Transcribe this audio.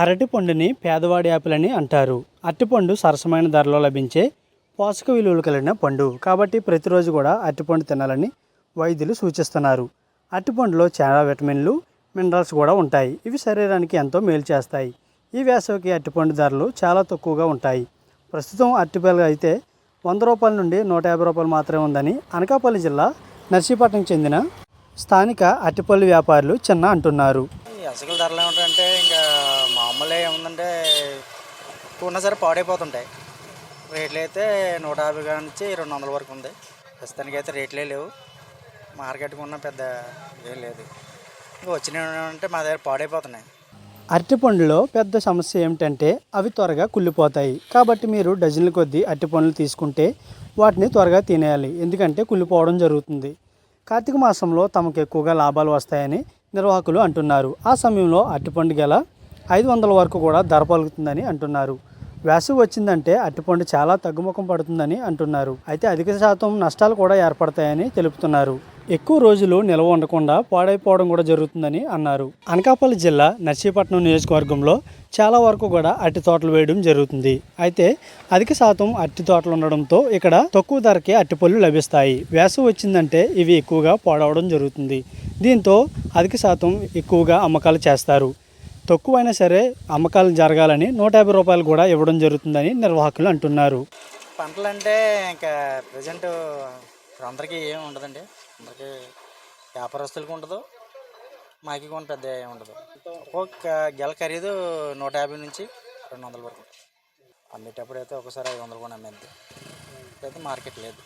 అరటిపండుని పేదవాడి యాపిల్ అని అంటారు. అరటిపండు సరసమైన ధరలో లభించే పోషక విలువలు కలిగిన పండు. కాబట్టి ప్రతిరోజు కూడా అరటిపండు తినాలని వైద్యులు సూచిస్తున్నారు. అరటిపండులో చాలా విటమిన్లు మినరల్స్ కూడా ఉంటాయి. ఇవి శరీరానికి ఎంతో మేలు చేస్తాయి. ఈ వేసవికి అరటిపండు ధరలు చాలా తక్కువగా ఉంటాయి. ప్రస్తుతం అరటిపళ్ళు అయితే వంద రూపాయల నుండి నూట యాభై రూపాయలు మాత్రమే ఉందని అనకాపల్లి జిల్లా నర్సీపట్నం చెందిన స్థానిక అరటిపళ్ళు వ్యాపారులు చిన్న అంటున్నారు. ఈ అసలు ధరలు ఏమిటంటే ఇంకా మామూలుగా ఏముందంటే ఉన్నా సరే పాడైపోతుంటాయి. రేట్లు అయితే నూట యాభై నుంచి రెండు వందల వరకు ఉంది. ప్రస్తుతానికి అయితే రేట్లే లేవు. మార్కెట్కి ఉన్న పెద్ద ఏం లేదు. ఇంకా వచ్చినవి అంటే మా దగ్గర పాడైపోతున్నాయి. అరటిపండులో పెద్ద సమస్య ఏమిటంటే అవి త్వరగా కుళ్ళిపోతాయి. కాబట్టి మీరు డజన్ల కొద్దీ అరటిపండ్లు తీసుకుంటే వాటిని త్వరగా తినేయాలి. ఎందుకంటే కుళ్ళిపోవడం జరుగుతుంది. కార్తీక మాసంలో తమకు ఎక్కువగా లాభాలు వస్తాయని నిర్వాహకులు అంటున్నారు. ఆ సమయంలో అరటిపండు గల ఐదు వందల వరకు కూడా ధర పలుకుతుందని అంటున్నారు. వేసవి వచ్చిందంటే అరటిపండు చాలా తగ్గుముఖం పడుతుందని అంటున్నారు. అయితే అధిక శాతం నష్టాలు కూడా ఏర్పడతాయని తెలుపుతున్నారు. ఎక్కువ రోజులు నిల్వ ఉండకుండా పాడైపోవడం కూడా జరుగుతుందని అన్నారు. అనకాపల్లి జిల్లా నర్సీపట్నం నియోజకవర్గంలో చాలా వరకు కూడా అరటి తోటలు వేయడం జరుగుతుంది. అయితే అధిక శాతం అరటి తోటలు ఉండడంతో ఇక్కడ తక్కువ ధరకే అరటిపళ్ళు లభిస్తాయి. వేసవి వచ్చిందంటే ఇవి ఎక్కువగా పాడవడం జరుగుతుంది. దీంతో అధిక శాతం ఎక్కువగా అమ్మకాలు చేస్తారు. తక్కువైనా సరే అమ్మకాలు జరగాలని నూట యాభై రూపాయలు కూడా ఇవ్వడం జరుగుతుందని నిర్వాహకులు అంటున్నారు. పంటలు అంటే ఇంకా ప్రజెంట్ అందరికీ ఏం ఉండదండి. అందరికీ వ్యాపారస్తులకు ఉండదు. మాకి కూడా పెద్ద ఏం ఉండదు. ఒక్కొక్క గెల ఖరీదు నూట యాభై నుంచి రెండు వందల వరకు. అమ్మేటప్పుడు అయితే ఒకసారి ఐదు వందలు కూడా అమ్మేది అయితే మార్కెట్ లేదు.